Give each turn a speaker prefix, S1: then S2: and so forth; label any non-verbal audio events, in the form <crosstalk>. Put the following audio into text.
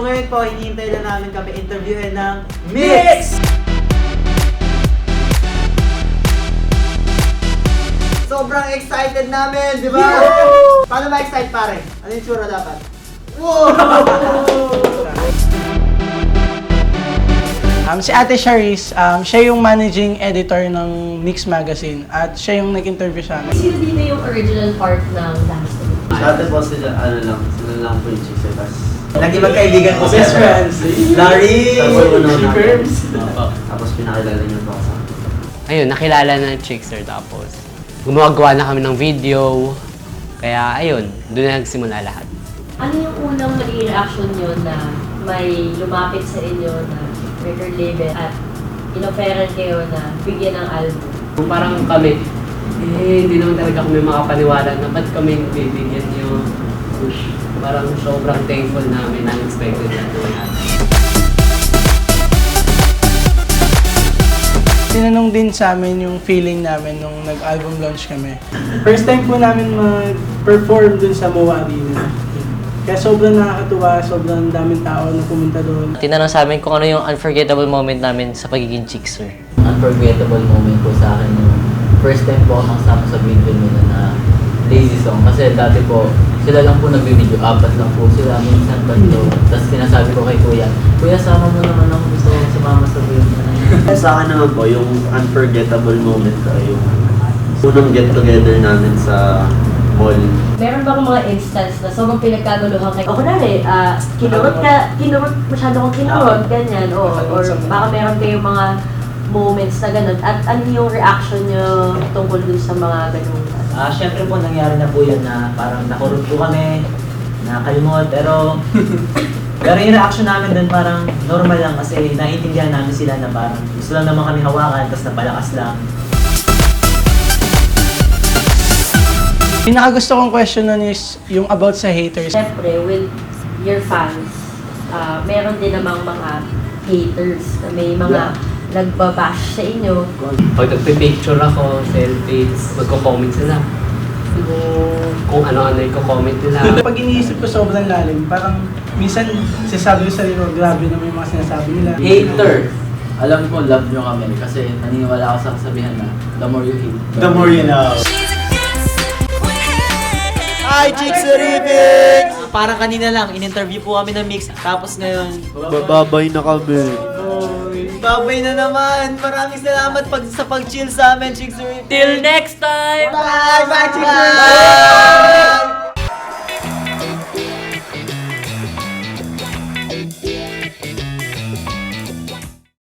S1: Ngayon po, hinihintay na namin kami interviewin ng Mix! Sobrang excited namin, di ba? Paano ma-excite pare? Ano yung tsura dapat? <laughs>
S2: Um, si Ate Sharice, um, siya yung managing editor ng Mix Magazine at siya yung nag-interview sa amin.
S3: Sino dito yung original part ng dance to
S4: Dati po sila, ano lang, sila lang po yung chicks tas...
S1: Naging magkaibigan po
S2: Best
S1: sila.
S2: friends.
S1: Larry!
S4: Tapos natin. Opo. Tapos pinakilala niyo po ako sa akin.
S5: ayun, nakilala na ng Chickster tapos gumagawa na kami ng video. Kaya ayun, doon na nagsimula lahat.
S3: Ano yung unang naging reaction nyo na may lumapit sa inyo na record label at inoferan kayo na bigyan ng album?
S5: Parang kami, eh, hindi naman talaga kami makapaniwala na ba't kami bibigyan niyo push. Parang sobrang thankful namin, unexpected na natin.
S2: Tinanong din sa amin yung feeling namin nung nag-album launch kami. First time po namin mag-perform dun sa MOA Arena. Kaya sobrang nakakatuwa, sobrang daming tao na pumunta doon.
S6: Tinanong sa amin kung ano yung unforgettable moment namin sa pagiging chickster.
S7: unforgettable moment po sa akin yung first time po ako makasama sa video nila na Lazy Song. Kasi dati po, sila lang po nagbibideo, apat lang po sila, minsan tatlo. Tapos sinasabi ko kay Kuya, Kuya, sama mo naman ako gusto ko sumama sa video na yun." <laughs>
S4: Sa akin naman po, yung unforgettable moment ko, yung unang get together namin sa mall.
S3: Meron bang mga instance na sobrang pinagkaguluhan kayo? O kunwari, ah, kinurot ka, kinurot, masyado kong kinurot, ganyan, o, or baka meron kayong mga moments na ganun. At ano yung reaction nyo tungkol dun sa mga ganun?
S1: Ah, syempre po nangyari na po yan na parang nakurot po kami, nakalimot, pero <laughs> pero yung reaction namin doon parang normal lang kasi naiintindihan namin sila na parang gusto lang naman kami hawakan tapos napalakas lang.
S2: Pinakagusto kong question nun is yung about sa haters.
S3: Siyempre, with your fans, ah, meron din namang mga haters na may mga nagbabash sa inyo.
S5: Pag nagpipicture ako, selfies, magko-comment sila. Kung, kung ano-ano yung comment nila.
S2: Pag iniisip ko sobrang lalim, parang minsan sinasabi ko sa sarili ko, grabe naman yung mga sinasabi nila.
S7: Hater! Alam ko, love nyo kami kasi naniniwala ako sa kasabihan na the more you hate,
S4: The more you know.
S1: Hi, Chicks Rivix! Parang kanina lang, in-interview po kami ng Mix. Tapos ngayon,
S4: Bababay na kami.
S1: babay na naman! Maraming salamat pag, sa pag-chill sa amin, Chicks!
S6: Till next time!
S1: Bye! Bye, Chicks Rivix!